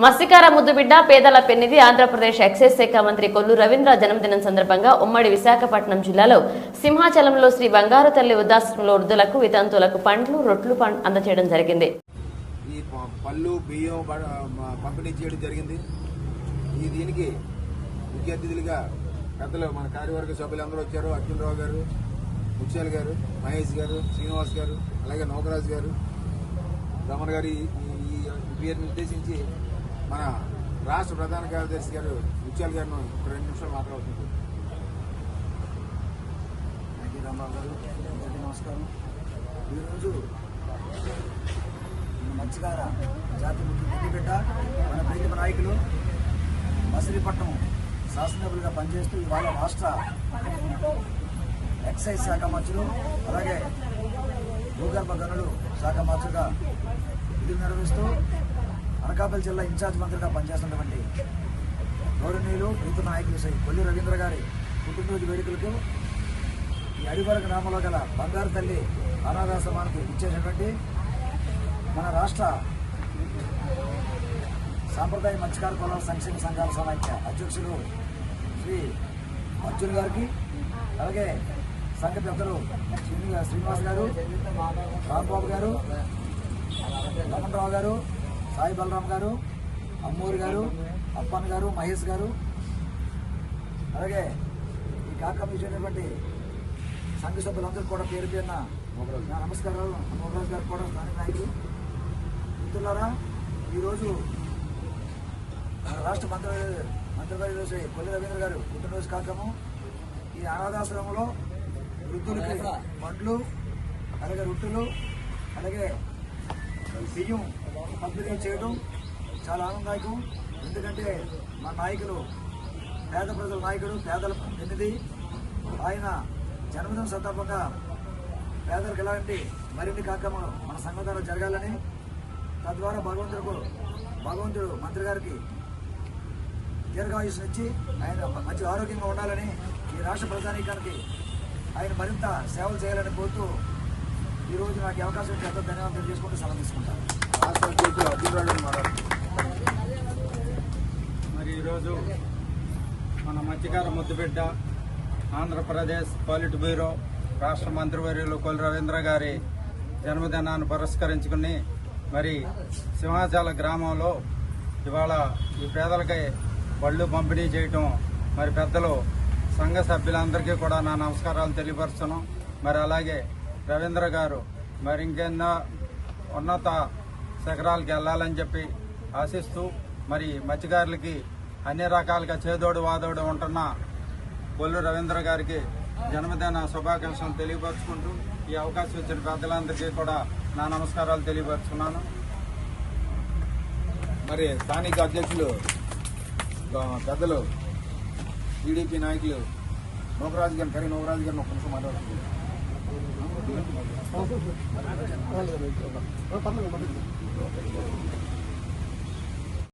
మత్స్యకార ముద్దుబిడ్డ పేదల పెన్నిధి ఆంధ్రప్రదేశ్ ఎక్సైజ్ శాఖ మంత్రి కొల్లు రవీంద్ర జన్మదినం సందర్భంగా ఉమ్మడి విశాఖపట్నం జిల్లాలో సింహాచలంలో శ్రీ బంగారు తల్లి వృద్ధాశ్రమంలో వృద్ధులకు వితంతులకు పండ్లు రొట్లు అందచేయడం జరిగింది. ఈ ప- పళ్ళు బియ్యం పంపిణీ చేయడం జరిగింది. ఈ దీనికి ముఖ్య అతిథులుగా పెద్దలు మన కార్యవర్గ సభ్యులందరూ వచ్చారు. అర్జునరావు గారు ముత్యాల గారు మహేష్ గారు శ్రీనివాస్ గారు అలాగే నోకరాజ్ గారు. రమణ గారు ఈ ఈ- ఉద్దేశించి మన రాష్ట్ర ప్రధాన కార్యదర్శి గారు ముత్యాల గారిని ఒక రెండు నిమిషాలు మాట్లాడుతుంది థ్యాంక్ రామారావు గారు. అందరికీ నమస్కారం. ఈరోజు మంచిగా మత్స్యకార జాతి బిడ్డ మన ప్రీతిమ నాయకులు మసిలిపట్నం శాసనసభ్యులుగా పనిచేస్తూ ఇవాళ రాష్ట్ర ఎక్సైజ్ శాఖ మంత్రులు అలాగే భూగర్భ గనులు శాఖ మంత్రులుగా విధులు నిర్వహిస్తూ అనకాపల్లి జిల్లా ఇన్ఛార్జ్ మంత్రిగా పనిచేస్తున్నటువంటి గౌరవనీయులు ప్రీతి నాయకులు శ్రీ కొల్లి రవీంద్ర గారి పుట్టినరోజు వేడుకలకు ఈ అడివర గ్రామంలో గల బంగారు తల్లి అనాథాశ్రమానికి ఇచ్చేసినటువంటి మన రాష్ట్ర సాంప్రదాయ మత్స్యకార కులాల సంక్షేమ సంఘాల సమాఖ్య అధ్యక్షులు శ్రీ అర్జున్ గారికి అలాగే సంఘ పెద్దలు శ్రీని- శ్రీనివాస్ గారు రాంబాబు గారు రమణరావు గారు సాయి బలరాం గారు అమ్మూరి గారు అప్పన్ గారు మహేష్ గారు. అలాగే ఈ కార్యక్రమం ఇచ్చినటువంటి సంఘ సభ్యులందరూ కూడా పేరు పేరున నా నమస్కారాలు నమరాజు గారు కూడా స్థానిక నాయకులు. మిత్రులారా ఈరోజు రాష్ట్ర మంత్రి మంత్రివర్యులు శ్రీ కొల్లి రవీంద్ర గారు పుట్టినరోజు కార్యక్రమం ఈ అనాథాశ్రమంలో వృద్ధులకి పండ్లు అలాగే రొట్టెలు అలాగే బియ్యం పంపిణీ చేయడం చాలా ఆనందదాయకం. ఎందుకంటే మా నాయకులు పేద ప్రజల నాయకుడు పేదల ప్రతినిధి ఆయన జన్మదిన సందర్భంగా పేదలకు ఎలాంటి మరిన్ని కార్యక్రమాలు మన సంఘం ద్వారా జరగాలని తద్వారా భగవంతుడు భగవంతుడు మంత్రి గారికి దీర్ఘాయుష్నిచ్చి ఆయన మంచి ఆరోగ్యంగా ఉండాలని ఈ రాష్ట్ర ప్రజానీకానికి ఆయన మరింత సేవలు చేయాలని కోరుతూ ఈరోజు నాకు అవకాశం ఇచ్చి ఎంతో ధన్యవాదాలు తెలియజేసుకుంటూ సెలవు తీసుకుంటాను. రాష్ట్ర మరి ఈరోజు మన మత్స్యకార ముద్దుబిడ్డ ఆంధ్రప్రదేశ్ పాలిట్ బ్యూరో రాష్ట్ర మంత్రివర్యులు కొల్లి రవీంద్ర గారి జన్మదినాన్ని పురస్కరించుకుని మరి సింహాచల గ్రామంలో ఇవాళ ఈ పేదలకై బళ్ళు పంపిణీ చేయటం మరి పెద్దలు సంఘ సభ్యులందరికీ కూడా నా నమస్కారాలు తెలియపరుస్తున్నాం. మరి అలాగే రవీంద్ర గారు మరి ఇంకెన్నో ఉన్నత శిఖరాలకు వెళ్ళాలని చెప్పి ఆశిస్తూ మరి మత్స్యకారులకి అన్ని రకాలుగా చేదోడు వాదోడు ఉంటున్న కొల్లు రవీంద్ర గారికి జన్మదిన శుభాకాంక్షలు తెలియపరుచుకుంటూ ఈ అవకాశం ఇచ్చిన పెద్దలందరికీ కూడా నా నమస్కారాలు తెలియపరుచుకున్నాను మరి స్థానిక అధ్యక్షులు పెద్దలు టీడీపీ నాయకులు నోకరాజు గారిని కరీ నోకరాజు గారిని ఒక నిమిషం మాట్లాడుతున్నారు 好不吃我拿这个拿那个没吃过来吧